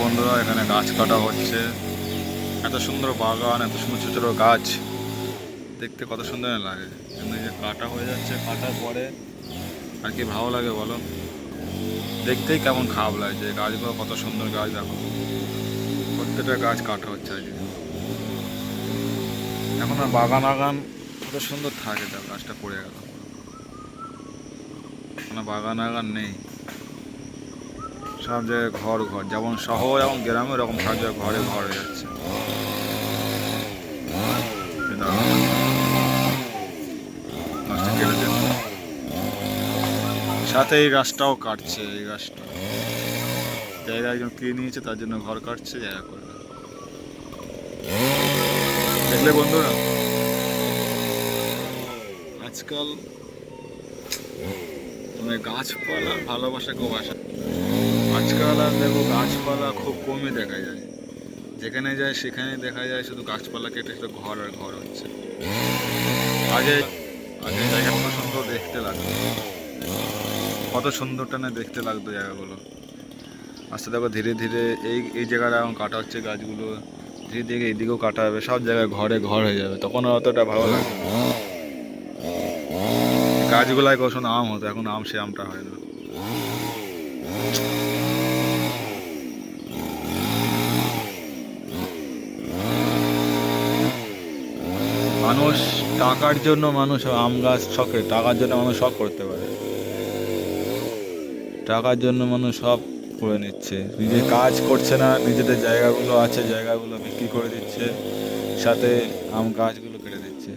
বন্ধুরা, এখানে গাছ কাটা হচ্ছে। এত সুন্দর বাগান, এত সুন্দর ছোট ছোট গাছ। দেখতে কত সুন্দর লাগে। কিন্তু যে কাটা হয়ে যাচ্ছে, কাটার পরে আর কি ভালো লাগে বলো? দেখতেই কেমন খারাপ এই গাছগুলো কত সুন্দর গাছ, দেখো। প্রত্যেকটা গাছ কাটা হচ্ছে আজকে। এখন আর বাগান আগান কত সুন্দর থাকে গাছটা পড়ে গেল। কোনো বাগান আগান নেই। সব জায়গায় ঘর ঘর। যেমন শহর এবং গ্রামে ওরকম সব জায়গায় ঘরে ঘর হয়ে যাচ্ছে। সাথে এই গাছটাও কাটছে, এই গাছটা। জায়গা একজন কিনে নিয়েছে, তার জন্য ঘর কাটছে, জায়গা করে দেখলে বন্ধুরা? আজকাল মানে গাছপালা ভালোবাসা খুব আসে। আর দেখো গাছপালা খুব কমই দেখা যায়। যেখানে যায় সেখানে দেখা যায় শুধু গাছপালা কেটে শুধু ঘর আর ঘর হচ্ছে। আগে আগে জায়গা কত সুন্দর দেখতে লাগতো। কত সুন্দরটা না দেখতে লাগতো জায়গাগুলো। আস্তে দেখো ধীরে ধীরে এই এই জায়গাটা এখন কাটা হচ্ছে গাছগুলো। ধীরে ধীরে এইদিকেও কাটা হবে, সব জায়গায় ঘরে ঘর হয়ে যাবে, তখন অতটা ভালো লাগবে না। গাছগুলাই কখন আম হতো, এখন আম সে আমটা হয় না। মানুষ টাকার জন্য মানুষ আম গাছ শখে, টাকার জন্য মানুষ সব করতে পারে। টাকার জন্য মানুষ সব করে নিচ্ছে। নিজে কাজ করছে না, নিজেদের জায়গাগুলো আছে, জায়গাগুলো বিক্রি করে দিচ্ছে, সাথে আম গাছগুলো কেটে দিচ্ছে।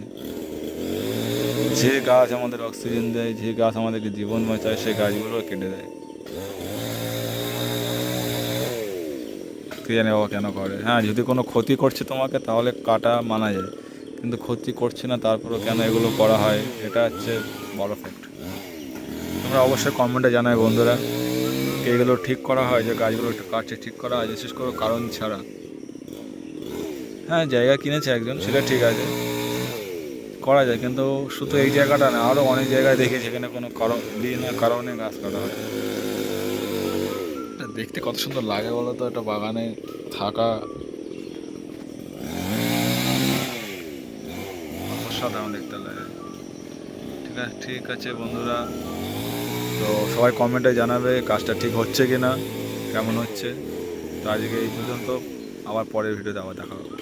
যে গাছ আমাদের অক্সিজেন দেয়, যে গাছ আমাদেরকে জীবন বাঁচায়, সে গাছগুলো কেটে দেয়। কে জানে কেন করে? হ্যাঁ যদি কোনো ক্ষতি করছে তোমাকে, তাহলে কাটা মানা যায়। কিন্তু ক্ষতি করছে না, তারপরেও কেন এগুলো করা হয়, এটা হচ্ছে বড় ফ্যাক্ট তোমরা অবশ্যই কমেন্টে জানায় বন্ধুরা এগুলো ঠিক করা হয়, যে গাছগুলো একটু কাটছে ঠিক করা হয়, বিশেষ করে কারণ ছাড়া। হ্যাঁ জায়গা কিনেছে একজন, সেটা ঠিক আছে, করা যায়, কিন্তু শুধু এই জায়গাটা না আরও অনেক জায়গায় দেখি সেখানে কোনো কারণ, বিনা কারণে গাছ কাটা হয়। দেখতে কত সুন্দর লাগে বলো তো একটা বাগানে থাকা অসাধারণ দেখতে লাগে ঠিক আছে ঠিক আছে বন্ধুরা। তো সবাই কমেন্টে জানাবে কাজটা ঠিক হচ্ছে কি না কেমন হচ্ছে। তো আজকে এই পর্যন্ত, আবার পরের ভিডিওতে আবার দেখা হবে।